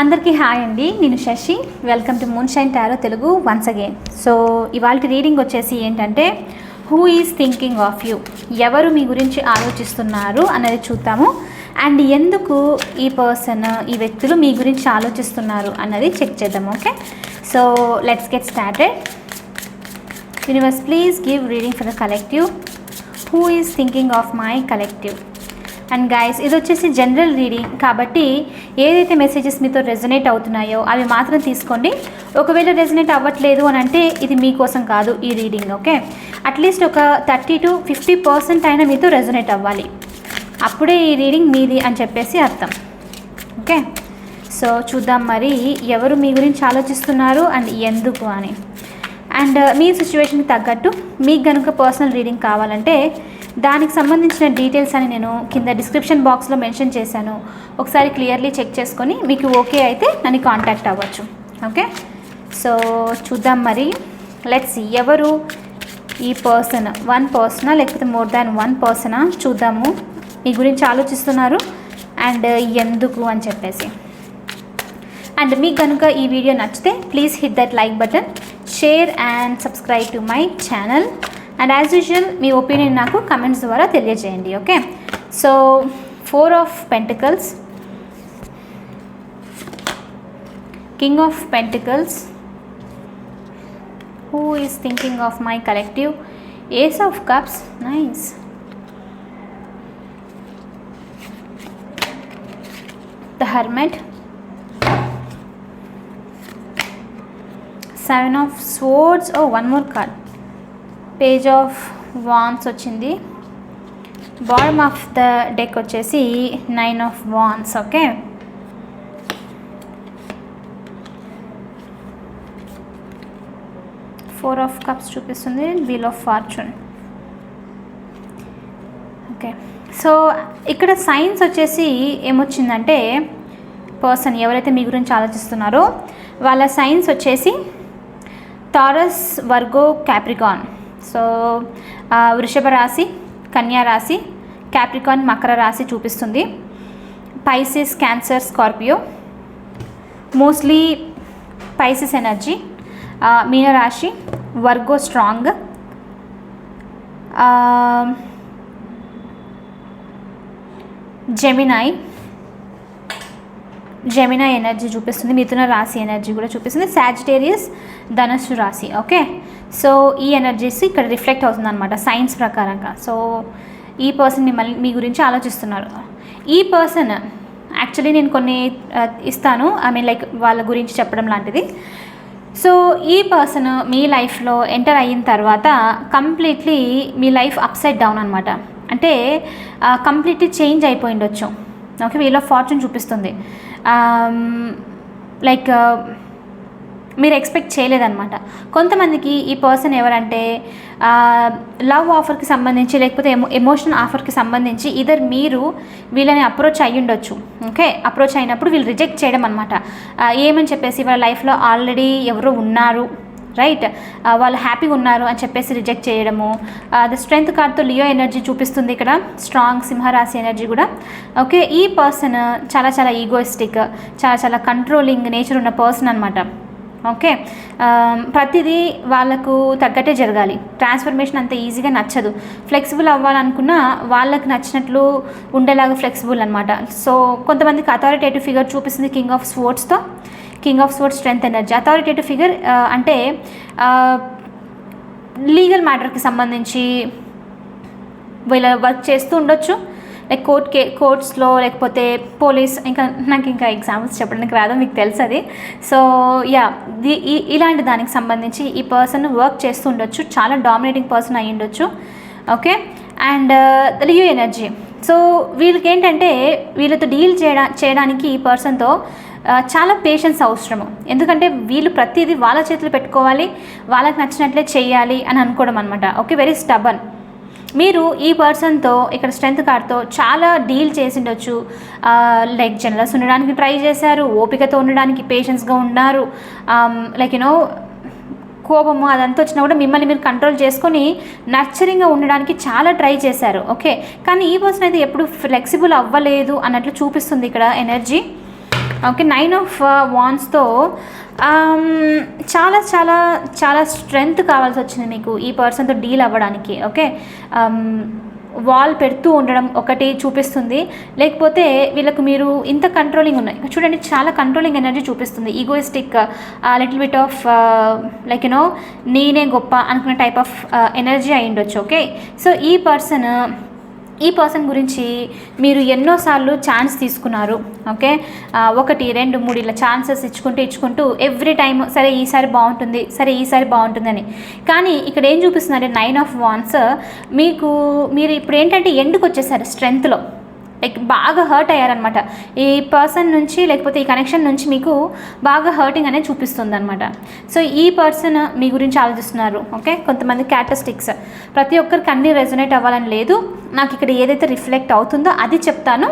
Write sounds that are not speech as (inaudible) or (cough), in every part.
అందరికీ హాయ్ అండి నేను Shashi. Welcome to Moon Shine Tarot Telugu once again so ఇవాళ రీడింగ్ వచ్చేసి ఏంటంటే who is thinking of you ఎవరు మీ గురించి ఆలోచిస్తున్నారు అనేది చూద్దాము. అండ్ ఎందుకు ఈ పర్సన్ ఈ వ్యక్తులు మీ గురించి ఆలోచిస్తున్నారు అన్నది చెక్ చేద్దాం okay so let's get started universe please give reading for the collective who is thinking of my collective and guys ఇది వచ్చేసి జనరల్ రీడింగ్ కాబట్టి ఏదైతే మెసేజెస్ మీతో రెజనేట్ అవుతున్నాయో అవి మాత్రం తీసుకోండి. ఒకవేళ రెజనేట్ అవ్వట్లేదు అని అంటే ఇది మీకోసం కాదు ఈ రీడింగ్ ఓకే అట్లీస్ట్ ఒక థర్టీ టు ఫిఫ్టీ పర్సెంట్ అయినా మీతో రెజనేట్ అవ్వాలి. అప్పుడే ఈ రీడింగ్ మీది అని చెప్పేసి అర్థం ఓకే సో చూద్దాం మరి ఎవరు మీ గురించి ఆలోచిస్తున్నారు అండ్ ఎందుకు అని. అండ్ uh, మీ సిచ్యువేషన్కి తగ్గట్టు మీకు కనుక పర్సనల్ రీడింగ్ కావాలంటే దానికి సంబంధించిన డీటెయిల్స్ అని నేను కింద డిస్క్రిప్షన్ బాక్స్లో మెన్షన్ చేశాను. ఒకసారి క్లియర్లీ చెక్ చేసుకొని మీకు ఓకే అయితే నన్ను కాంటాక్ట్ అవ్వచ్చు. ఓకే సో చూద్దాం మరి. లెట్స్ ఎవరు ఈ పర్సన్ వన్ పర్సనా లేకపోతే మోర్ దాన్ వన్ పర్సనా చూద్దాము. మీ గురించి ఆలోచిస్తున్నారు. అండ్ ఎందుకు అని చెప్పేసి. అండ్ మీకు కనుక ఈ వీడియో నచ్చితే please hit that like button share and subscribe to my channel and as usual me opinion నాకు కమెంట్స్ ద్వారా తెలియజేయండి okay so four of pentacles king of pentacles who is thinking of my collective ace of cups nice the hermit seven of swords oh one more card page of wands వచ్చింది. Bottom of the deck వచ్చేసి nine of wands okay? Four of cups చూపిస్తుంది wheel of fortune. Okay. So ఇక్కడ signs వచ్చేసి ఏమొచ్చిందంటే person ఎవరైతే మీ గురించి ఆలోచిస్తున్నారో వాళ్ళ science వచ్చేసి టారస్ వర్గో క్యాప్రికాన్ సో వృషభ రాశి కన్యా రాశి క్యాప్రికాన్ మకర రాశి చూపిస్తుంది. Pisces Cancer Scorpio mostly Pisces energy మీనరాశి Virgo strong Gemini Gemini energy చూపిస్తుంది. మిథున రాశి ఎనర్జీ కూడా చూపిస్తుంది. సాజిటేరియస్ ధనస్సు రాశి. ఓకే సో ఈ ఎనర్జీస్ ఇక్కడ రిఫ్లెక్ట్ అవుతుంది అనమాట సైన్స్ ప్రకారంగా. సో ఈ పర్సన్ మిమ్మల్ని మీ గురించి ఆలోచిస్తున్నారు. ఈ పర్సన్ యాక్చువల్లీ నేను కొన్ని ఇస్తాను. ఐ మీన్ లైక్ వాళ్ళ గురించి చెప్పడం లాంటిది. సో ఈ పర్సన్ మీ లైఫ్లో ఎంటర్ అయిన తర్వాత కంప్లీట్లీ మీ లైఫ్ అప్సైడ్ డౌన్ అనమాట అంటే కంప్లీట్లీ చేంజ్ అయిపోయి ఉండొచ్చు ఓకే వీళ్ళ ఫార్చ్యూన్ చూపిస్తుంది. లైక్ మీరు ఎక్స్పెక్ట్ చేయలేదన్నమాట. కొంతమందికి ఈ పర్సన్ ఎవరంటే లవ్ ఆఫర్కి సంబంధించి లేకపోతే ఎమో ఎమోషనల్ ఆఫర్కి సంబంధించి ఇదర్ మీరు వీళ్ళని అప్రోచ్ అయ్యి ఉండొచ్చు. ఓకే అప్రోచ్ అయినప్పుడు వీళ్ళు రిజెక్ట్ చేయడం అనమాట ఏమని చెప్పేసి వాళ్ళ లైఫ్లో ఆల్రెడీ ఎవరో ఉన్నారు. రైట్ వాళ్ళు హ్యాపీగా ఉన్నారు అని చెప్పేసి రిజెక్ట్ చేయడము. అది స్ట్రెంగ్త్ కార్డ్తో లియో ఎనర్జీ చూపిస్తుంది ఇక్కడ. స్ట్రాంగ్ సింహరాశి ఎనర్జీ కూడా. ఓకే ఈ పర్సన్ చాలా చాలా ఈగోయిస్టిక్ చాలా చాలా కంట్రోలింగ్ నేచర్ ఉన్న పర్సన్ అనమాట ఓకే. ప్రతిదీ వాళ్ళకు తగ్గట్టే జరగాలి. ట్రాన్స్ఫర్మేషన్ అంత ఈజీగా నచ్చదు. ఫ్లెక్సిబుల్ అవ్వాలనుకున్నా వాళ్ళకి నచ్చినట్లు ఉండేలాగా ఫ్లెక్సిబుల్ అనమాట సో కొంతమందికి అథారిటేటివ్ ఫిగర్ చూపిస్తుంది king of స్పోర్ట్స్తో king of swords strength energy authoritative figure అంటే లీగల్ మ్యాటర్కి సంబంధించి వీళ్ళ వర్క్ చేస్తూ ఉండొచ్చు. లైక్ కోర్ట్ కే కోర్ట్స్లో లేకపోతే పోలీస్ ఇంకా నాకు ఇంకా ఎగ్జాంపుల్స్ చెప్పడానికి రాదు మీకు తెలుసు అది సో యా ఇలాంటి దానికి సంబంధించి ఈ పర్సన్ వర్క్ చేస్తూ ఉండొచ్చు. చాలా డామినేటింగ్ పర్సన్ అయ్యి ఉండొచ్చు. Okay and Leo energy so వీళ్ళకి ఏంటంటే వీళ్ళతో డీల్ చేయడా చేయడానికి ఈ పర్సన్తో uh, చాలా పేషెన్స్ అవసరము. ఎందుకంటే వీళ్ళు ప్రతిదీ వాళ్ళ చేతులు పెట్టుకోవాలి వాళ్ళకి నచ్చినట్లే చేయాలి అని అనుకోవడం అనమాట ఓకే వెరీ స్టబన్ మీరు ఈ పర్సన్తో ఇక్కడ స్ట్రెంత్ కార్డ్తో చాలా డీల్ చేసి ఉండొచ్చు లైక్ జనరల్స్ ఉండడానికి ట్రై చేశారు ఓపికతో ఉండడానికి పేషెన్స్గా ఉన్నారు. లైక్ యూనో కోపము అదంతా వచ్చినా కూడా మిమ్మల్ని మీరు కంట్రోల్ చేసుకొని నర్చరింగ్గా ఉండడానికి చాలా ట్రై చేశారు. ఓకే కానీ ఈ పర్సన్ అయితే ఎప్పుడు ఫ్లెక్సిబుల్ అవ్వలేదు అన్నట్లు చూపిస్తుంది ఇక్కడ ఎనర్జీ ఓకే నైన్ ఆఫ్ వాన్స్తో చాలా చాలా చాలా స్ట్రెంగ్త్ కావాల్సి వచ్చింది మీకు ఈ పర్సన్తో డీల్ అవ్వడానికి ఓకే వాల్ um, పెడుతూ ఉండడం ఒకటి చూపిస్తుంది. లేకపోతే వీళ్ళకు మీరు ఇంత కంట్రోలింగ్ ఉన్నాయి. చూడండి చాలా కంట్రోలింగ్ ఎనర్జీ చూపిస్తుంది. Egoistic little bit of like you know నేనే గొప్ప అనుకునే టైప్ ఆఫ్ ఎనర్జీ అయి ఉండొచ్చు ఓకే సో ఈ పర్సన్ ఈ పర్సన్ గురించి మీరు ఎన్నోసార్లు ఛాన్స్ తీసుకున్నారు ఓకే? ఒకటి రెండు మూడు ఇలా ఛాన్సెస్ ఇచ్చుకుంటూ ఇచ్చుకుంటూ ఎవ్రీ టైం సరే ఈసారి బాగుంటుంది సరే ఈసారి బాగుంటుందని. కానీ ఇక్కడ ఏం చూపిస్తున్నారు నైన్ ఆఫ్ వాన్స్ మీకు మీరు ఇప్పుడు ఏంటంటే ఎండుకు వచ్చేసారు స్ట్రెంత్లో లైక్ బాగా హర్ట్ అయ్యారనమాట ఈ పర్సన్ నుంచి లేకపోతే ఈ కనెక్షన్ నుంచి మీకు బాగా హర్టింగ్ అనేది చూపిస్తుంది అనమాట సో ఈ పర్సన్ మీ గురించి ఆలోచిస్తున్నారు ఓకే కొంతమంది క్యాటస్టిక్స్ ప్రతి ఒక్కరికి అన్ని రెజొనేట్ అవ్వాలని లేదు. నాకు ఇక్కడ ఏదైతే రిఫ్లెక్ట్ అవుతుందో అది చెప్తాను.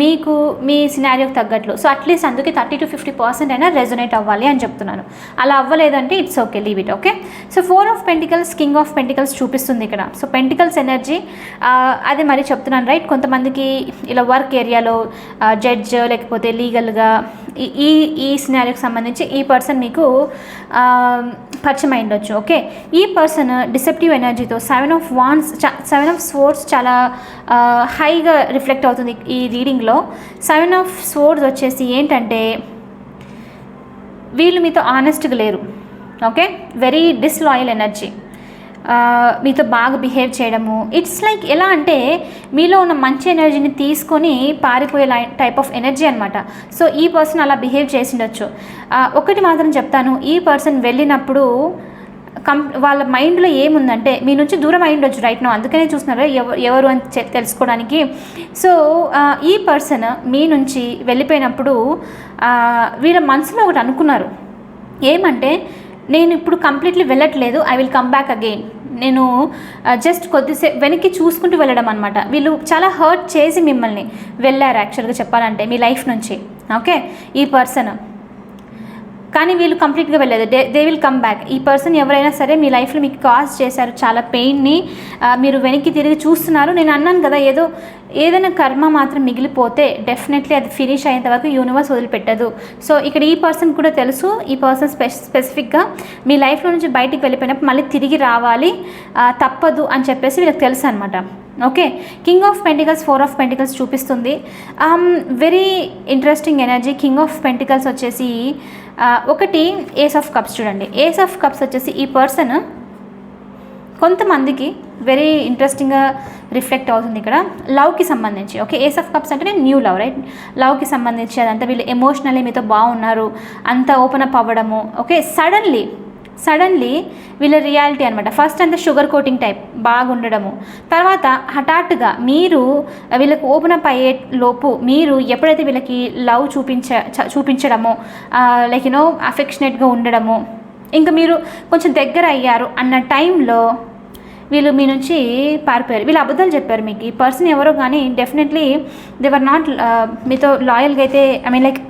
మీకు మీ సినారియోకి తగ్గట్లు. సో అట్లీస్ట్ అందుకే థర్టీ టు ఫిఫ్టీ పర్సెంట్ అయినా రెజొనేట్ అవ్వాలి అని చెప్తున్నాను. అలా అవ్వలేదంటే it's okay leave it okay so four of pentacles king of pentacles చూపిస్తుంది ఇక్కడ. సో పెంటికల్స్ ఎనర్జీ అదే మరి చెప్తున్నాను రైట్ కొంతమందికి ఇలా వర్క్ ఏరియాలో జడ్జ్ లేకపోతే లీగల్గా ఈ ఈ సినారియోకి సంబంధించి ఈ పర్సన్ మీకు పరిచయం అయ్యుండొచ్చు ఓకే? ఈ పర్సన్ డిసెప్టివ్ ఎనర్జీతో seven of wands seven of swords చాలా హైగా రిఫ్లెక్ట్ అవుతుంది ఈ రీడింగ్లో. సెవెన్ ఆఫ్ స్పోర్ట్స్ వచ్చేసి ఏంటంటే వీళ్ళు మీతో ఆనెస్ట్గా లేరు ఓకే? Very డిస్లాయల్ energy. మీతో బాగా బిహేవ్ చేయడము. ఇట్స్ లైక్ ఎలా అంటే మీలో ఉన్న మంచి ఎనర్జీని తీసుకొని పారిపోయే టైప్ ఆఫ్ ఎనర్జీ అనమాట సో ఈ పర్సన్ అలా బిహేవ్ చేసిండొచ్చు. ఒకటి మాత్రం చెప్తాను. ఈ పర్సన్ వెళ్ళినప్పుడు కం వాళ్ళ మైండ్లో ఏముందంటే మీ నుంచి దూరం అయి ఉండొచ్చు రైట్ నో అందుకనే చూస్తున్నారు ఎవరు ఎవరు అని తెలుసుకోవడానికి. సో ఈ పర్సన్ మీ నుంచి వెళ్ళిపోయినప్పుడు వీళ్ళ మనసులో ఒకటి అనుకున్నారు. ఏమంటే నేను ఇప్పుడు కంప్లీట్లీ వెళ్ళట్లేదు. I will come back again నేను uh, జస్ట్ కొద్దిసేపు వెనక్కి చూసుకుంటూ వెళ్ళడం అనమాట వీళ్ళు చాలా హర్ట్ చేసి మిమ్మల్ని వెళ్ళారు యాక్చువల్గా చెప్పాలంటే మీ లైఫ్ నుంచి. ఓకే ఈ పర్సన్ కానీ వీళ్ళు కంప్లీట్గా వెళ్ళలేదు. They they will come back ఈ పర్సన్ ఎవరైనా సరే మీ లైఫ్లో మీకు కాజ్ చేశారు చాలా పెయిన్ని మీరు వెనక్కి తిరిగి చూస్తున్నారు. నేను అన్నాను కదా ఏదో ఏదైనా కర్మ మాత్రం మిగిలిపోతే డెఫినెట్లీ అది ఫినిష్ అయ్యేంత వరకు యూనివర్స్ వదిలిపెట్టదు. సో ఇక్కడ ఈ పర్సన్ కూడా తెలుసు ఈ పర్సన్ స్పె స్పెసిఫిక్గా మీ లైఫ్లో నుంచి బయటికి వెళ్ళిపోయినప్పుడు మళ్ళీ తిరిగి రావాలి తప్పదు అని చెప్పేసి వీళ్ళకి తెలుసు అనమాట okay? King of pentacles four of pentacles చూపిస్తుంది. Very interesting energy king of pentacles వచ్చేసి ఒకటి ఏస్ ఆఫ్ కప్స్ చూడండి. ఏస్ ఆఫ్ కప్స్ వచ్చేసి ఈ పర్సన్ కొంతమందికి వెరీ ఇంట్రెస్టింగ్గా రిఫ్లెక్ట్ అవుతుంది ఇక్కడ. లవ్కి సంబంధించి. ఓకే ఏస్ ఆఫ్ కప్స్ అంటే న్యూ లవ్ రైట్ లవ్కి సంబంధించి అదంతా వీళ్ళు ఎమోషనల్లీ మీతో బాగున్నారు అంత ఓపెన్ అప్ అవ్వడము. ఓకే సడన్లీ సడన్లీ వీళ్ళ రియాలిటీ అనమాట ఫస్ట్ అంతా షుగర్ కోటింగ్ టైప్ బాగుండడము. తర్వాత హఠాత్తుగా మీరు వీళ్ళకి ఓపెన్ అప్ అయ్యే లోపు మీరు ఎప్పుడైతే వీళ్ళకి లవ్ చూపించ చూపించడము చూపించడమో లైక్ యూనో అఫెక్షనేట్గా ఉండడము ఇంకా మీరు కొంచెం దగ్గర అయ్యారు అన్న టైంలో వీళ్ళు మీ నుంచి పారిపోయారు. వీళ్ళు అబద్ధాలు చెప్పారు మీకు. ఈ పర్సన్ ఎవరో కానీ డెఫినెట్లీ దేవర్ నాట్ మీతో లాయల్గా అయితే ఐ మీన్ లైక్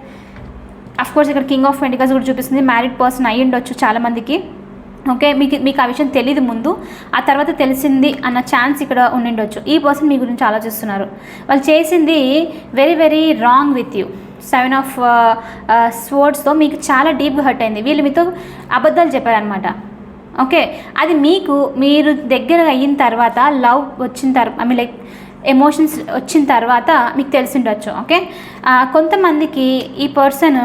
కోర్స్ ఇక్కడ కింగ్ ఆఫ్ పెంటికల్స్ కూడా చూపిస్తుంది. మ్యారీడ్ పర్సన్ అయ్యి ఉండొచ్చు చాలామందికి. ఓకే మీకు మీకు ఆ విషయం తెలియదు ముందు. ఆ తర్వాత తెలిసింది అన్న ఛాన్స్ ఇక్కడ ఉండిండొచ్చు. ఈ పర్సన్ మీ గురించి ఆలోచిస్తున్నారు. వాళ్ళు చేసింది very very wrong with you seven of స్పోర్ట్స్తో మీకు చాలా డీప్గా హర్ట్ అయింది. వీళ్ళు మీతో అబద్ధాలు చెప్పారనమాట ఓకే అది మీకు మీరు దగ్గర అయిన తర్వాత లవ్ వచ్చిన తర్వాత ఐ మీన్ లైక్ ఎమోషన్స్ వచ్చిన తర్వాత మీకు తెలిసి ఉండొచ్చు. ఓకే కొంతమందికి ఈ పర్సన్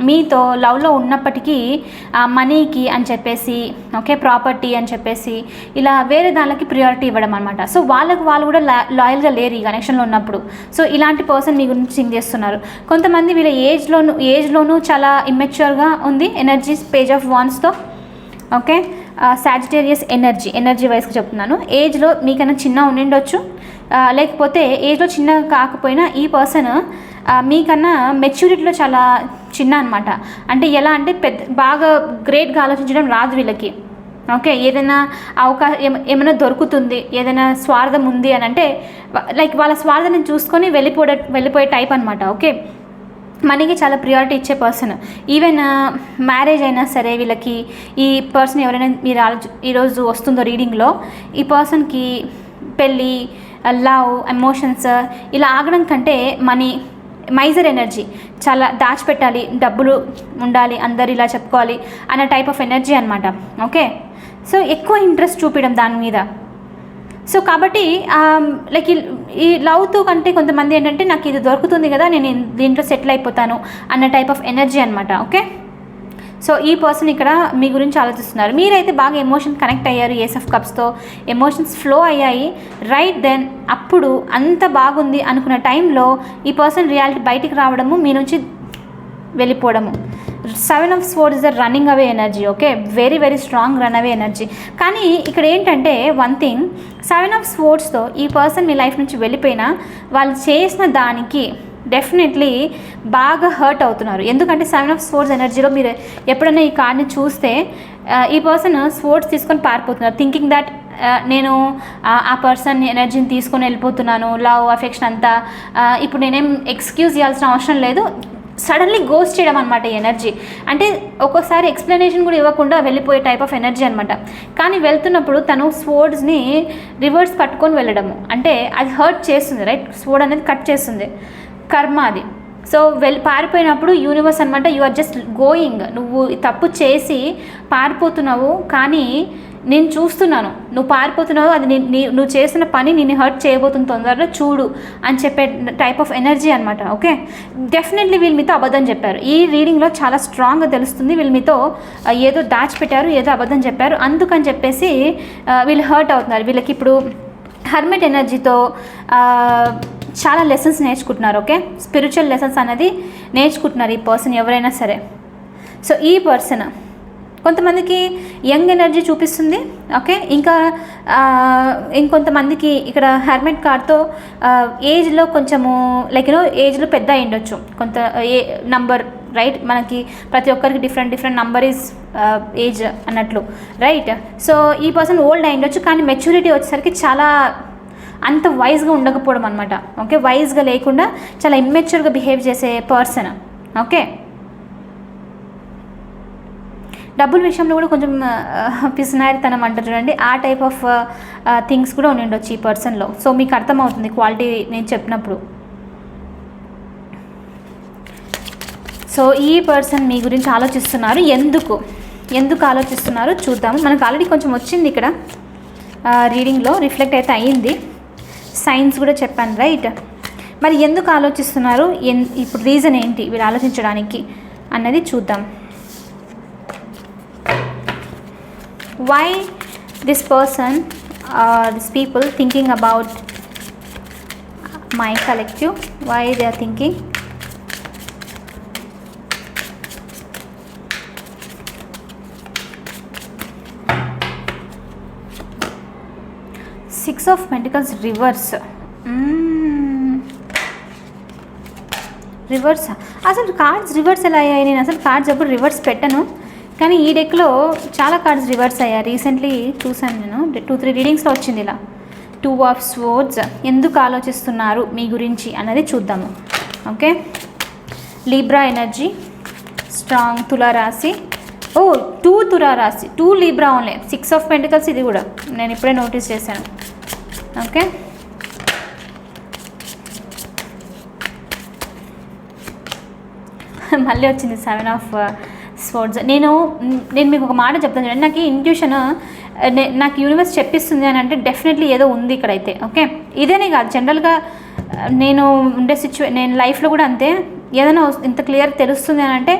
మీతో లవ్లో ఉన్నప్పటికీ మనీకి అని చెప్పేసి ఓకే ప్రాపర్టీ అని చెప్పేసి ఇలా వేరే దానికి ప్రియారిటీ ఇవ్వడం అనమాట సో వాళ్ళకు వాళ్ళు కూడా లా లాయల్గా లేరు ఈ కనెక్షన్లో ఉన్నప్పుడు. సో ఇలాంటి పర్సన్ మీ గురించి థింక్ చేస్తున్నారు. కొంతమంది వీళ్ళ ఏజ్లోను ఏజ్లోనూ చాలా ఇమ్మెచ్యూర్గా ఉంది. ఎనర్జీ పేజ్ ఆఫ్ వాన్స్తో ఓకే సాజిటేరియస్ ఎనర్జీ ఎనర్జీ వైస్గా చెప్తున్నాను. ఏజ్లో మీకన్నా చిన్న ఉండిండొచ్చు. ఆ, లేకపోతే ఏజ్లో చిన్న కాకపోయినా ఈ పర్సన్ మీకన్నా మెచ్యూరిటీలో చాలా చిన్న అనమాట అంటే ఎలా అంటే పెద్ద బాగా గ్రేట్గా ఆలోచించడం రాదు వీళ్ళకి. ఓకే ఏదైనా అవకాశం ఏమైనా దొరుకుతుంది ఏదైనా స్వార్థం ఉంది అని అంటే లైక్ వాళ్ళ స్వార్థాన్ని చూసుకొని వెళ్ళిపోయే వెళ్ళిపోయే టైప్ అనమాట ఓకే? మనీకి చాలా ప్రియారిటీ ఇచ్చే పర్సన్. ఈవెన్ మ్యారేజ్ అయినా సరే వీళ్ళకి ఈ పర్సన్ ఎవరైనా మీరు ఆలోచ ఈరోజు వస్తుందో రీడింగ్లో ఈ పర్సన్కి పెళ్ళి లవ్ ఎమోషన్స్ ఇలా ఆగడం కంటే మనీ మైజర్ ఎనర్జీ. చాలా దాచిపెట్టాలి డబ్బులు ఉండాలి అందరు ఇలా చెప్పుకోవాలి అన్న టైప్ ఆఫ్ ఎనర్జీ అనమాట ఓకే సో ఎక్కువ ఇంట్రెస్ట్ చూపించడం దాని మీద. సో కాబట్టి um, లైక్ ఈ లవ్తో కంటే కొంతమంది ఏంటంటే నాకు ఇది దొరుకుతుంది కదా నేను దీంట్లో సెటిల్ అయిపోతాను అన్న టైప్ ఆఫ్ ఎనర్జీ అనమాట ఓకే సో ఈ పర్సన్ ఇక్కడ మీ గురించి ఆలోచిస్తున్నారు. మీరైతే బాగా ఎమోషన్ కనెక్ట్ అయ్యారు ఏస్ ఆఫ్ కప్స్తో ఎమోషన్స్ ఫ్లో అయ్యాయి. రైట్ దెన్ అప్పుడు అంత బాగుంది అనుకున్న టైంలో ఈ పర్సన్ రియాలిటీ బయటికి రావడము మీ నుంచి వెళ్ళిపోవడము. Seven of sword is the running away energy okay very very strong run away energy కానీ ఇక్కడ ఏంటంటే వన్ థింగ్ సెవెన్ ఆఫ్ స్పోర్ట్స్తో ఈ పర్సన్ మీ లైఫ్ నుంచి వెళ్ళిపోయినా వాళ్ళు చేసిన దానికి డెఫినెట్లీ బాగా హర్ట్ అవుతున్నారు. ఎందుకంటే సెవెన్ ఆఫ్ స్పోర్ట్స్ ఎనర్జీలో మీరు ఎప్పుడైనా ఈ కార్డ్ని చూస్తే ఈ పర్సన్ స్పోర్ట్స్ తీసుకొని పారిపోతున్నారు. థింకింగ్ దట్ నేను ఆ- పర్సన్ ఎనర్జీని తీసుకొని వెళ్ళిపోతున్నాను. లవ్ అఫెక్షన్ అంతా ఇప్పుడు నేనేం ఎక్స్క్యూజ్ చేయాల్సిన అవసరం లేదు. సడన్లీ గోస్ట్ చేయడం అనమాట ఎనర్జీ అంటే ఒక్కోసారి ఎక్స్ప్లెనేషన్ కూడా ఇవ్వకుండా వెళ్ళిపోయే టైప్ ఆఫ్ ఎనర్జీ అనమాట కానీ వెళ్తున్నప్పుడు తను స్వోర్డ్స్ని రివర్స్ పట్టుకొని వెళ్ళడము. అంటే అది హర్ట్ చేస్తుంది రైట్ స్వోర్డ్ అనేది కట్ చేస్తుంది. కర్మ అది. సో వెళ్ళి పారిపోయినప్పుడు యూనివర్స్ అనమాట యు ఆర్ జస్ట్ గోయింగ్ నువ్వు తప్పు చేసి పారిపోతున్నావు కానీ నేను చూస్తున్నాను. నువ్వు పారిపోతున్నావు అది నీ- నువ్వు చేసిన పని నిన్ను హర్ట్ చేయబోతుంది తొందరలో చూడు అని చెప్పే టైప్ ఆఫ్ ఎనర్జీ అనమాట ఓకే డెఫినెట్లీ వీళ్ళు మీతో అబద్ధం చెప్పారు. ఈ రీడింగ్లో చాలా స్ట్రాంగ్గా తెలుస్తుంది వీళ్ళు మీతో ఏదో దాచిపెట్టారు ఏదో అబద్ధం చెప్పారు. అందుకని చెప్పేసి వీళ్ళు హర్ట్ అవుతున్నారు. వీళ్ళకి ఇప్పుడు హర్మెట్ ఎనర్జీతో చాలా లెసన్స్ నేర్చుకుంటున్నారు ఓకే స్పిరిచువల్ లెసన్స్ అనేది నేర్చుకుంటున్నారు ఈ పర్సన్ ఎవరైనా సరే. సో ఈ పర్సన్ కొంతమందికి యంగ్ ఎనర్జీ చూపిస్తుంది ఓకే ఇంకా ఇంకొంతమందికి ఇక్కడ హెర్మెట్ కార్డ్తో ఏజ్లో కొంచెము లైక్ యూనో ఏజ్లో పెద్ద అయ్యుండొచ్చు కొంత ఏ నంబర్ రైట్ మనకి ప్రతి ఒక్కరికి different different number is age అన్నట్లు రైట్ సో ఈ పర్సన్ ఓల్డ్ అయ్యుండొచ్చు కానీ మెచ్యూరిటీ వచ్చేసరికి చాలా అంత వైజ్గా ఉండకపోవడం అనమాట ఓకే వైజ్గా లేకుండా చాలా ఇమ్మెచ్యూర్గా బిహేవ్ చేసే పర్సన్ ఓకే డబ్బుల విషయంలో కూడా కొంచెం పిసినారితనం అంటారు చూడండి. ఆ టైప్ ఆఫ్ థింగ్స్ కూడా ఉండి ఉండొచ్చు ఈ పర్సన్లో సో మీకు అర్థమవుతుంది క్వాలిటీ నేను చెప్పినప్పుడు. సో ఈ పర్సన్ మీ గురించి ఆలోచిస్తున్నారు. ఎందుకు? ఎందుకు ఆలోచిస్తున్నారు? చూద్దాము. మనకు ఆల్రెడీ కొంచెం వచ్చింది ఇక్కడ. రీడింగ్లో రిఫ్లెక్ట్ అయితే అయ్యింది. సైన్స్ కూడా చెప్పాను రైట్ మరి ఎందుకు ఆలోచిస్తున్నారు? ఎన్ ఇప్పుడు రీజన్ ఏంటి? వీళ్ళు ఆలోచించడానికి అన్నది చూద్దాం. Why this person this people thinking about my collective why they are thinking six of pentacles reverse. Reverse. అసలు కార్డ్స్ రివర్స్ ఎలా అయ్యాయి? నేను అసలు కార్డ్స్ ఎప్పుడు రివర్స్ పెట్టను. కానీ ఈ డెక్లో చాలా కార్డ్స్ రివర్స్ అయ్యాయి. రీసెంట్లీ చూసాను నేను. టూ త్రీ రీడింగ్స్లో వచ్చింది ఇలా. Two of swords. ఎందుకు ఆలోచిస్తున్నారు మీ గురించి అన్నది చూద్దాము. ఓకే? లీబ్రా ఎనర్జీ స్ట్రాంగ్ తులారాశి. ఓ టూ తులారాశి. Two Libra only. Six of pentacles ఇది కూడా. నేను ఇప్పుడే నోటీస్ చేశాను. ఓకే (laughs) మళ్ళీ వచ్చింది సెవెన్ ఆఫ్ స్పోర్ట్స్ నేను నేను మీకు ఒక మాట చెప్తాను చూడండి. నాకు ఇంట్యూషన్ uh, నాకు యూనివర్స్ చెప్పిస్తుంది అని అంటే డెఫినెట్లీ ఏదో ఉంది ఇక్కడైతే. ఓకే ఇదేనే కాదు. జనరల్గా uh, నేను ఉండే సిచ్యువే నేను లైఫ్లో కూడా అంతే. ఏదైనా ఇంత క్లియర్ తెలుస్తుంది అని అంటే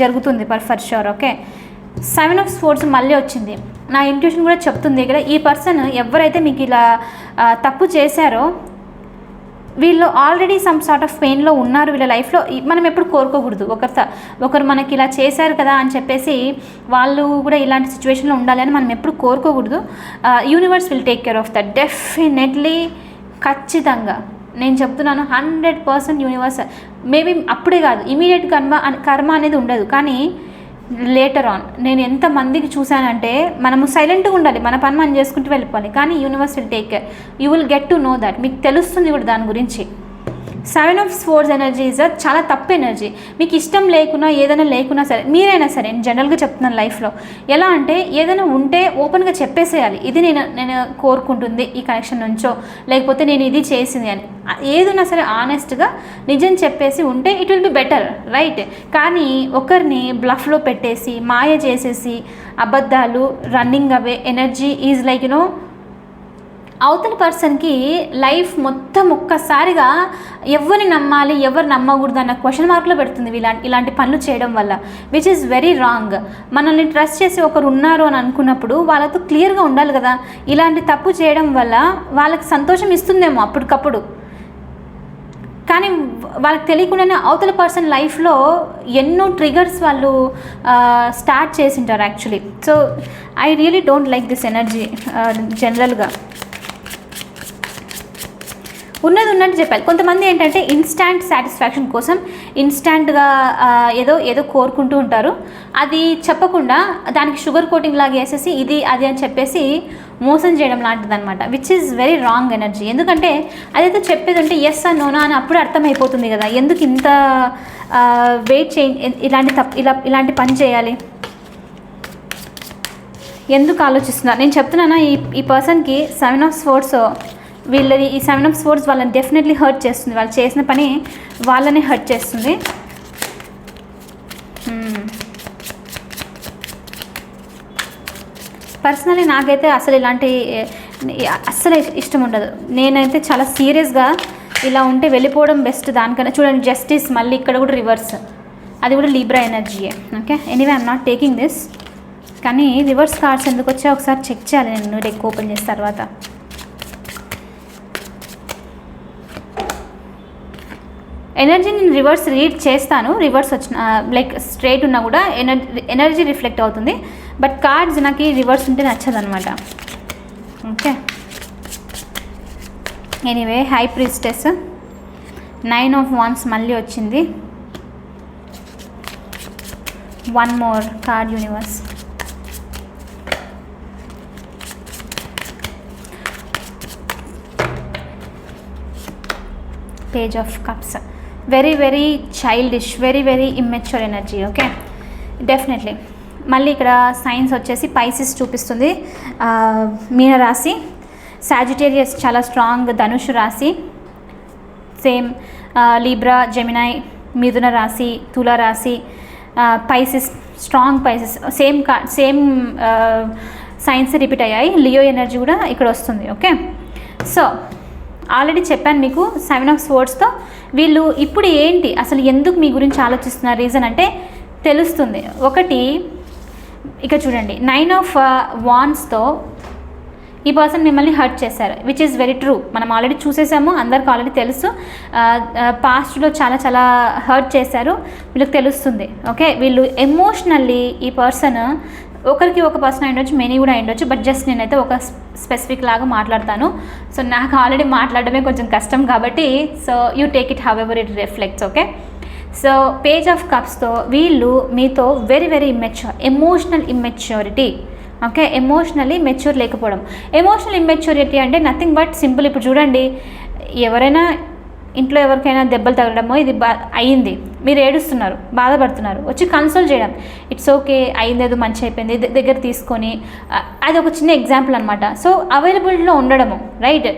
జరుగుతుంది per for sure okay seven of swords మళ్ళీ వచ్చింది. నా ఇంట్యూషన్ కూడా చెప్తుంది ఇక్కడ ఈ పర్సన్ ఎవరైతే మీకు ఇలా తప్పు చేశారో వీళ్ళు ఆల్రెడీ సమ్ సార్ట్ ఆఫ్ పెయిన్లో ఉన్నారు వీళ్ళ లైఫ్లో మనం ఎప్పుడు కోరుకోకూడదు. ఒకరు ఒకరు మనకి ఇలా చేశారు కదా అని చెప్పేసి వాళ్ళు కూడా ఇలాంటి సిచ్యువేషన్లో ఉండాలి అని మనం ఎప్పుడు కోరుకోకూడదు. Universe will take care of that definitely ఖచ్చితంగా. నేను చెప్తున్నాను హండ్రెడ్ పర్సెంట్ యూనివర్స్ మేబీ అప్పుడే కాదు ఇమీడియట్ కర్మ కర్మ అనేది ఉండదు. కానీ లేటర్ ఆన్ నేను ఎంతమందికి చూశానంటే మనము సైలెంట్గా ఉండాలి. మన పని మనం చేసుకుంటూ వెళ్ళిపోవాలి. కానీ universe will take care you will get to know that మీకు తెలుస్తుంది కూడా దాని గురించి. Seven of swords energy is చాలా తప్పు ఎనర్జీ. మీకు ఇష్టం లేకున్నా ఏదైనా లేకున్నా సరే మీరైనా సరే నేను జనరల్గా చెప్తున్నాను లైఫ్లో ఎలా అంటే ఏదైనా ఉంటే ఓపెన్గా చెప్పేసేయాలి. ఇది నేను నేను కోరుకుంటుంది ఈ కనెక్షన్ నుంచో లేకపోతే నేను ఇది చేసింది అని. ఏదైనా సరే ఆనెస్ట్గా నిజం చెప్పేసి ఉంటే it will be better right కానీ ఒకరిని బ్లఫ్లో పెట్టేసి మాయ చేసేసి అబద్ధాలు running away energy is like you know అవతల పర్సన్కి లైఫ్ మొత్తం ఒక్కసారిగా ఎవరిని నమ్మాలి ఎవరు నమ్మకూడదు అన్న క్వశ్చన్ మార్క్లో పెడుతుంది ఇలాంటి ఇలాంటి పనులు చేయడం వల్ల. విచ్ ఇస్ వెరీ రాంగ్ మనల్ని ట్రస్ట్ చేసి ఒకరు ఉన్నారు అని అనుకున్నప్పుడు వాళ్ళతో క్లియర్గా ఉండాలి కదా. ఇలాంటి తప్పు చేయడం వల్ల వాళ్ళకి సంతోషం ఇస్తుందేమో అప్పటికప్పుడు. కానీ వాళ్ళకి తెలియకుండానే అవతల పర్సన్ లైఫ్లో ఎన్నో ట్రిగర్స్ వాళ్ళు స్టార్ట్ చేసింటారు actually. So I really don't like this energy జనరల్గా ఉన్నది ఉన్నట్టు చెప్పాలి. కొంతమంది ఏంటంటే ఇన్స్టాంట్ సాటిస్ఫాక్షన్ కోసం ఇన్స్టాంట్గా ఏదో ఏదో కోరుకుంటూ ఉంటారు. అది చెప్పకుండా దానికి షుగర్ కోటింగ్ లాగా వేసేసి ఇది అది అని చెప్పేసి మోసం చేయడం లాంటిది అనమాట which is very wrong energy ఎందుకంటే అదైతే చెప్పేది ఉంటే ఎస్ ఆ నోనా అని అప్పుడు అర్థమైపోతుంది కదా. ఎందుకు ఇంత వెయిట్ చేయ ఇలాంటి తప్పు ఇలా ఇలాంటి పని చేయాలి? ఎందుకు ఆలోచిస్తున్నా? నేను చెప్తున్నానా ఈ ఈ పర్సన్కి సెవెన్ ఆఫ్ స్పోర్ట్స్ వీళ్ళని ఈ సెవెన్ ఆఫ్ స్పోర్ట్స్ వాళ్ళని డెఫినెట్లీ హర్ట్ చేస్తుంది. వాళ్ళు చేసిన పని వాళ్ళని హర్ట్ చేస్తుంది. పర్సనలీ నాకైతే అసలు ఇలాంటి అస్సలు ఇష్టం ఉండదు. నేనైతే చాలా సీరియస్గా ఇలా ఉంటే వెళ్ళిపోవడం బెస్ట్ దానికన్నా. చూడండి జస్టిస్ మళ్ళీ ఇక్కడ కూడా రివర్స్ అది కూడా Libra ఎనర్జీయే okay anyway I'm not taking this కానీ రివర్స్ కార్డ్స్ ఎందుకు వచ్చా ఒకసారి చెక్ చేయాలి నేను. డెక్ ఓపెన్ చేసిన తర్వాత. ఎనర్జీ నేను రివర్స్ రీడ్ చేస్తాను రివర్స్ వచ్చిన లైక్ స్ట్రైట్ ఉన్నా కూడా ఎనర్జీ ఎనర్జీ రిఫ్లెక్ట్ అవుతుంది. బట్ కార్డ్స్ నాకు రివర్స్ ఉంటే నచ్చదనమాట okay. Anyway high priestess. Nine of wands మళ్ళీ వచ్చింది. One more card universe. Page of cups. Very very childish very very immature energy okay definitely మళ్ళీ ఇక్కడ signs వచ్చేసి పైసిస్ చూపిస్తుంది. మీనరాశి. సాజిటేరియస్ చాలా స్ట్రాంగ్ ధనుషు రాశి. సేమ్ లీబ్రా జెమినాయ్ మిథున రాశి తుల రాశి పైసిస్ స్ట్రాంగ్ పైసిస్ సేమ్ కా సేమ్ సైన్స్ రిపీట్ అయ్యాయి. లియో ఎనర్జీ కూడా ఇక్కడ వస్తుంది ఓకే సో ఆల్రెడీ చెప్పాను మీకు సెవెన్ ఆఫ్ స్పోర్ట్స్తో వీళ్ళు ఇప్పుడు ఏంటి? అసలు ఎందుకు మీ గురించి ఆలోచిస్తున్నారు? రీజన్ అంటే తెలుస్తుంది. ఒకటి ఇక చూడండి. నైన్ ఆఫ్ వాన్స్తో ఈ పర్సన్ మిమ్మల్ని హర్ట్ చేశారు విచ్ ఈస్ వెరీ ట్రూ మనం ఆల్రెడీ చూసేసాము అందరికి ఆల్రెడీ తెలుసు. పాస్ట్లో చాలా చాలా హర్ట్ చేశారు. వీళ్ళకి తెలుస్తుంది ఓకే? వీళ్ళు ఎమోషనల్లీ ఈ పర్సన్ ఒకరికి ఒక పర్సన్ అయ్యుండొచ్చు మెనీ కూడా అయ్యుండొచ్చు బట్ జస్ట్ నేనైతే ఒక స్పెసిఫిక్ లాగా మాట్లాడతాను. సో నాకు ఆల్రెడీ మాట్లాడడమే కొంచెం కష్టం కాబట్టి so you take it however it reflects okay so page of కప్స్తో వీళ్ళు మీతో very very immature emotional immaturity okay emotionally mature లేకపోవడం. ఎమోషనల్ ఇమ్మెచ్యూరిటీ అంటే నథింగ్ బట్ సింపుల్ ఇప్పుడు చూడండి ఎవరైనా ఇంట్లో ఎవరికైనా దెబ్బలు తగలడమో ఇది బా అయ్యింది మీరు ఏడుస్తున్నారు బాధపడుతున్నారు వచ్చి కన్సోల్ చేయడం. ఇట్స్ ఓకే అయిందేదో మంచి అయిపోయింది దగ్గర తీసుకొని అది ఒక చిన్న ఎగ్జాంపుల్ అనమాట సో అవైలబిలిటీలో ఉండడము రైట్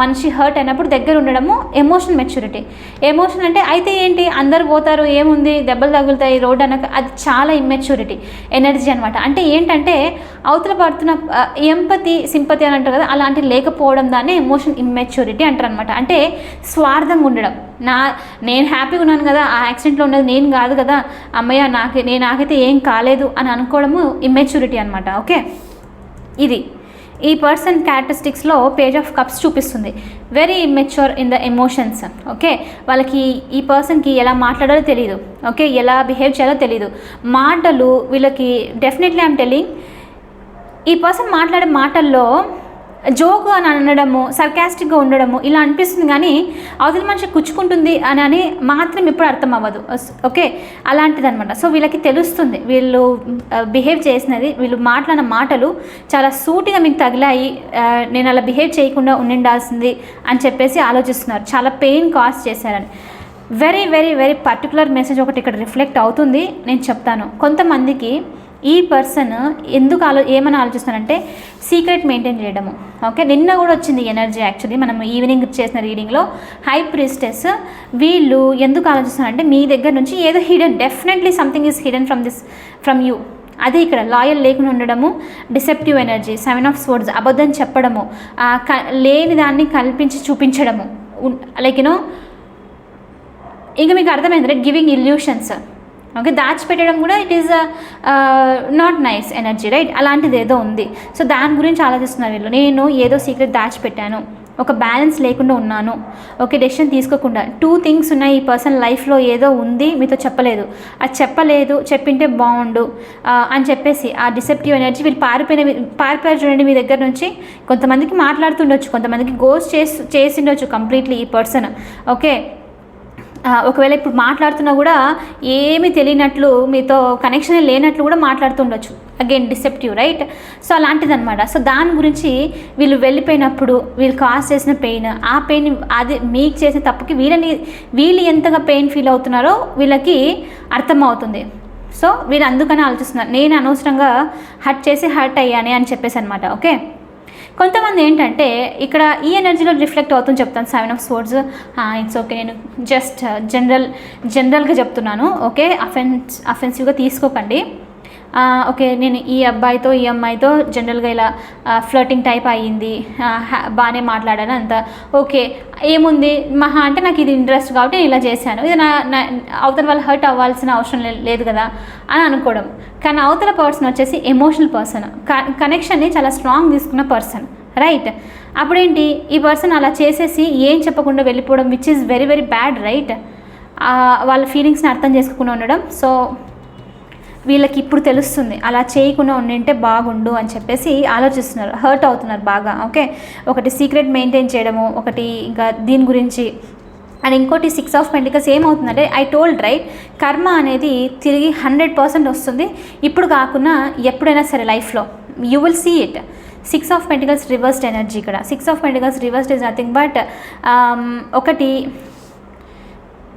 మనిషి హర్ట్ అయినప్పుడు దగ్గర ఉండడము ఎమోషన్ మెచ్యూరిటీ ఎమోషన్ అంటే అయితే ఏంటి అందరు పోతారు ఏముంది దెబ్బలు తగులుతాయి రోడ్ అనక అది చాలా ఇమ్మెచ్యూరిటీ ఎనర్జీ అనమాట అంటే ఏంటంటే అవతల పడుతున్న ఎంపతి సింపతి అని అంటారు కదా అలాంటి లేకపోవడం దాన్ని ఎమోషన్ ఇమ్మెచ్యూరిటీ అంటారు అనమాట అంటే స్వార్థంగా ఉండడం. నా నేను హ్యాపీగా ఉన్నాను కదా ఆ యాక్సిడెంట్లో ఉన్నది నేను కాదు కదా అమ్మయ్య నాకు నేను నాకైతే ఏం కాలేదు అని అనుకోవడము ఇమ్మెచ్యూరిటీ అనమాట ఓకే ఇది. ఈ పర్సన్ క్యారెక్టరిస్టిక్స్లో పేజ్ ఆఫ్ కప్స్ చూపిస్తుంది. Very immature in the emotions okay వాళ్ళకి ఈ పర్సన్కి ఎలా మాట్లాడాలో తెలియదు ఓకే ఎలా బిహేవ్ చేయాలో తెలియదు మాటలు వీళ్ళకి డెఫినెట్లీ ఐమ్ టెలింగ్ ఈ పర్సన్ మాట్లాడే మాటల్లో జోక్ అని అనడము సర్కాస్టిక్గా ఉండడము ఇలా అనిపిస్తుంది కానీ అవతల మనిషి కుచ్చుకుంటుంది అని అని మాత్రం ఎప్పుడు అర్థం అవ్వదు ఓకే? అలాంటిదనమాట సో వీళ్ళకి తెలుస్తుంది. వీళ్ళు బిహేవ్ చేసినది వీళ్ళు మాట్లాడిన మాటలు చాలా సూటిగా మీకు తగిలాయి నేను అలా బిహేవ్ చేయకుండా ఉండిండాల్సింది అని చెప్పేసి ఆలోచిస్తున్నారు. చాలా పెయిన్ కాజ్ చేశారని. Very very very particular message ఒకటి ఇక్కడ రిఫ్లెక్ట్ అవుతుంది. నేను చెప్తాను. కొంతమందికి ఈ పర్సన్ ఎందుకు ఆలో ఏమని ఆలోచిస్తానంటే సీక్రెట్ మెయింటైన్ చేయడము. ఓకే నిన్న కూడా వచ్చింది ఎనర్జీ యాక్చువల్లీ మనం ఈవినింగ్ చేసిన రీడింగ్లో హై ప్రిస్టెస్ వీళ్ళు ఎందుకు ఆలోచిస్తారంటే మీ దగ్గర నుంచి ఏదో hidden definitely something is hidden from this from you అదే ఇక్కడ లాయల్ లేకుండా ఉండడము deceptive energy seven of swords అబద్ధం చెప్పడము క- లేని దాన్ని కల్పించి చూపించడము. లైక్ యూనో ఇంకా మీకు అర్థమైంది రైట్ గివింగ్ ఇల్యూషన్స్ ఓకే దాచిపెట్టడం కూడా it is not nice energy right అలాంటిది ఏదో ఉంది. సో దాని గురించి ఆలోచిస్తున్నారు వీళ్ళు. నేను ఏదో సీక్రెట్ దాచిపెట్టాను. ఒక బ్యాలెన్స్ లేకుండా ఉన్నాను. ఓకే డెసిషన్ తీసుకోకుండా. టూ థింగ్స్ ఉన్నాయి ఈ పర్సన్ లైఫ్లో ఏదో ఉంది మీతో చెప్పలేదు. అది చెప్పలేదు చెప్పింటే బాగుండు. అని చెప్పేసి ఆ డిసెప్టివ్ ఎనర్జీ వీళ్ళు పారిపోయిన పారిపోయారు చూడండి మీ దగ్గర నుంచి. కొంతమందికి మాట్లాడుతుండొచ్చు కొంతమందికి గోస్ చేసి చేసిండొచ్చు కంప్లీట్లీ ఈ పర్సన్ ఓకే ఒకవేళ ఇప్పుడు మాట్లాడుతున్నా కూడా ఏమీ తెలియనట్లు మీతో కనెక్షన్ లేనట్లు కూడా మాట్లాడుతుండొచ్చు. అగైన్ డిసెప్టివ్ రైట్ సో అలాంటిది అనమాట సో దాని గురించి వీళ్ళు వెళ్ళిపోయినప్పుడు వీళ్ళు కాజ్ చేసిన పెయిన్ ఆ పెయిన్ అది మీకు చేసిన తప్పుకి వీళ్ళని వీళ్ళు ఎంతగా పెయిన్ ఫీల్ అవుతున్నారో వీళ్ళకి అర్థమవుతుంది. సో వీళ్ళు అందుకని ఆలోచిస్తున్నారు. నేను అనవసరంగా హర్ట్ చేసి హర్ట్ అయ్యానే అని చెప్పేసి అనమాట ఓకే కొంతమంది ఏంటంటే ఇక్కడ ఈ ఎనర్జీలో రిఫ్లెక్ట్ అవుతుంది చెప్తాను. Seven of swords it's okay నేను జస్ట్ జనరల్ జనరల్గా చెప్తున్నాను. ఓకే అఫెన్స్ అఫెన్సివ్గా తీసుకోకండి. ఓకే నేను ఈ అబ్బాయితో ఈ అమ్మాయితో జనరల్గా ఇలా ఫ్లర్టింగ్ టైప్ అయ్యింది. బాగానే మాట్లాడాను అంత. ఓకే ఏముంది? మహా అంటే నాకు ఇది ఇంట్రెస్ట్ కాబట్టి నేను ఇలా చేశాను. ఇది నా అవతల వాళ్ళు హర్ట్ అవ్వాల్సిన అవసరం లేదు కదా అని అనుకోవడం. కానీ అవతల పర్సన్ వచ్చేసి ఎమోషనల్ పర్సన్ కనెక్షన్ని చాలా స్ట్రాంగ్ తీసుకున్న పర్సన్ రైట్ అప్పుడేంటి? ఈ పర్సన్ అలా చేసేసి ఏం చెప్పకుండా వెళ్ళిపోవడం which is very very bad right వాళ్ళ ఫీలింగ్స్ని అర్థం చేసుకోకుండా ఉండడం. సో వీళ్ళకి ఇప్పుడు తెలుస్తుంది అలా చేయకుండా ఉండింటే బాగుండు అని చెప్పేసి ఆలోచిస్తున్నారు. హర్ట్ అవుతున్నారు బాగా ఓకే ఒకటి సీక్రెట్ మెయింటైన్ చేయడము ఒకటి ఇంకా దీని గురించి. అండ్ ఇంకోటి సిక్స్ ఆఫ్ పెంటికల్స్ ఏమవుతుందంటే ఐ టోల్డ్ రైట్ కర్మ అనేది తిరిగి హండ్రెడ్ పర్సెంట్ వస్తుంది. ఇప్పుడు కాకుండా ఎప్పుడైనా సరే లైఫ్లో. You will see it six of pentacles reversed energy ఇక్కడ. Six of pentacles reversed is nothing but ఒకటి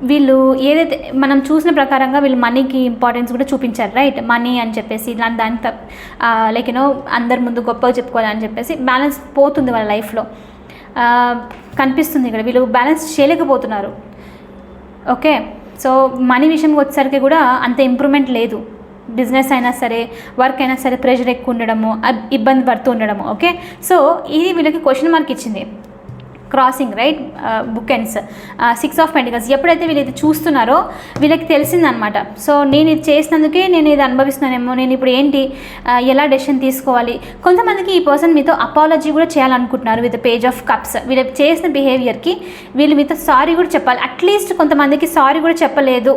వీళ్ళు ఏదైతే మనం చూసిన ప్రకారంగా వీళ్ళు మనీకి ఇంపార్టెన్స్ కూడా చూపించారు రైట్ మనీ అని చెప్పేసి ఇలాంటి దాని లైక్ యూనో అందరి ముందు గొప్పగా చెప్పుకోవాలని చెప్పేసి బ్యాలెన్స్ పోతుంది వాళ్ళ లైఫ్లో కనిపిస్తుంది ఇక్కడ. వీళ్ళు బ్యాలెన్స్ చేయలేకపోతున్నారు. ఓకే సో మనీ విషయంకి వచ్చేసరికి కూడా అంత ఇంప్రూవ్మెంట్ లేదు. బిజినెస్ అయినా సరే వర్క్ అయినా సరే ప్రెషర్ ఎక్కువ ఉండడము ఇబ్బంది పడుతూ ఉండడము. ఓకే సో ఇది వీళ్ళకి క్వశ్చన్ మార్క్ ఇచ్చింది. Crossing right book ends six of pentacles ఎప్పుడైతే వీళ్ళు ఇది చూస్తున్నారో వీళ్ళకి తెలిసిందనమాట సో నేను ఇది చేసినందుకే నేను ఇది అనుభవిస్తున్నానేమో. నేను ఇప్పుడు ఏంటి? Uh, ఎలా డెసిషన్ తీసుకోవాలి? కొంతమందికి ఈ పర్సన్ మీతో అపాలజీ కూడా చేయాలనుకుంటున్నారు విత్ పేజ్ ఆఫ్ కప్స్ వీళ్ళు చేసిన బిహేవియర్కి వీళ్ళు మీతో సారీ కూడా చెప్పాలి. అట్లీస్ట్ కొంతమందికి సారీ కూడా చెప్పలేదు.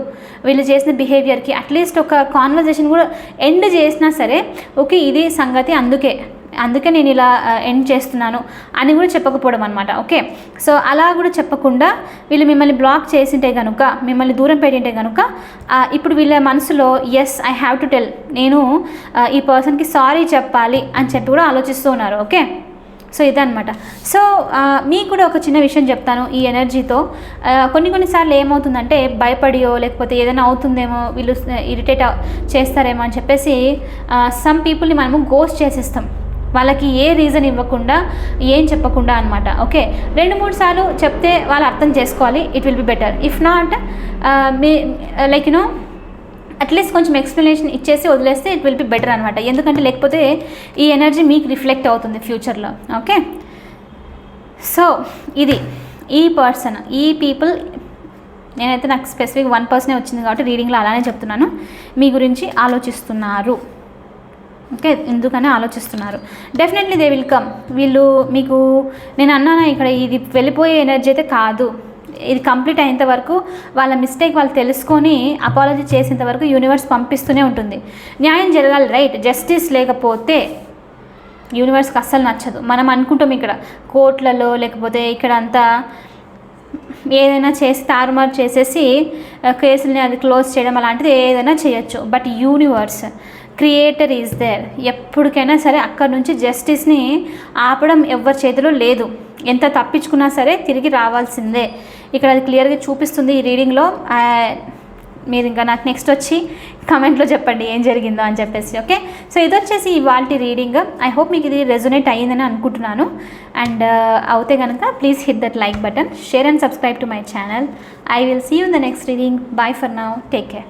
వీళ్ళు చేసిన బిహేవియర్కి అట్లీస్ట్ ఒక కాన్వర్జేషన్ కూడా ఎండ్ చేసినా సరే ఓకే ఇది సంగతి అందుకే. అందుకే నేను ఇలా ఎండ్ చేస్తున్నాను అని కూడా చెప్పకపోవడం అనమాట ఓకే? సో అలా కూడా చెప్పకుండా వీళ్ళు మిమ్మల్ని బ్లాక్ చేసింటే కనుక మిమ్మల్ని దూరం పెట్టింటే కనుక ఇప్పుడు వీళ్ళ మనసులో yes I have to tell నేను ఈ పర్సన్కి సారీ చెప్పాలి అని చెప్పి కూడా ఆలోచిస్తూ ఉన్నారు. ఓకే? సో ఇదనమాట సో మీకు కూడా ఒక చిన్న విషయం చెప్తాను ఈ ఎనర్జీతో. కొన్ని కొన్నిసార్లు ఏమవుతుందంటే భయపడియో లేకపోతే ఏదైనా అవుతుందేమో వీళ్ళు ఇరిటేట్ చేస్తారేమో అని చెప్పేసి సమ్ పీపుల్ని మనము గోస్ట్ చేసేస్తాం. వాళ్ళకి ఏ రీజన్ ఇవ్వకుండా ఏం చెప్పకుండా అనమాట ఓకే రెండు మూడు సార్లు చెప్తే వాళ్ళు అర్థం చేసుకోవాలి. It will be better if not me like you know at least కొంచెం ఎక్స్ప్లెనేషన్ ఇచ్చేసి వదిలేస్తే ఇట్ విల్ బి బెటర్ అనమాట ఎందుకంటే లేకపోతే ఈ ఎనర్జీ మీకు రిఫ్లెక్ట్ అవుతుంది ఫ్యూచర్లో ఓకే సో ఇది ఈ పర్సన్ ఈ పీపుల్ నేనైతే నాకు స్పెసిఫిక్ వన్ పర్సనే వచ్చింది కాబట్టి రీడింగ్లో అలానే చెప్తున్నాను. మీ గురించి ఆలోచిస్తున్నారు. ఓకే ఎందుకని ఆలోచిస్తున్నారు? డెఫినెట్లీ దే విల్ కమ్ వీళ్ళు మీకు నేను అన్నాను ఇక్కడ ఇది వెళ్ళిపోయే ఎనర్జీ అయితే కాదు. ఇది కంప్లీట్ అయ్యేంత వరకు వాళ్ళ మిస్టేక్ వాళ్ళు తెలుసుకొని అపాలజీ చేసేంత వరకు యూనివర్స్ పంపిస్తూనే ఉంటుంది. న్యాయం జరగాలి రైట్ జస్టిస్ లేకపోతే యూనివర్స్కి అస్సలు నచ్చదు. మనం అనుకుంటాం ఇక్కడ కోర్టులలో లేకపోతే ఇక్కడ అంతా ఏదైనా చేసి తారుమారు చేసేసి కేసులని అది క్లోజ్ చేయడం అలాంటిది ఏదైనా చేయొచ్చు. But universe creator is there ఎప్పటికైనా సరే అక్కడ నుంచి జస్టిస్ని ఆపడం ఎవరి చేతిలో లేదు. ఎంత తప్పించుకున్నా సరే తిరిగి రావాల్సిందే. ఇక్కడ అది క్లియర్గా చూపిస్తుంది ఈ రీడింగ్లో మీరు ఇంకా నాకు నెక్స్ట్ వచ్చి కమెంట్లో చెప్పండి ఏం జరిగిందో అని చెప్పేసి ఓకే సో ఇది వచ్చేసి ఇవాళ రీడింగ్ ఐ హోప్ మీకు ఇది రెజొనేట్ అయ్యిందని అనుకుంటున్నాను. అండ్ uh, అవుతే కనుక please hit that like button share and subscribe to my channel I will see you the next reading bye for now take care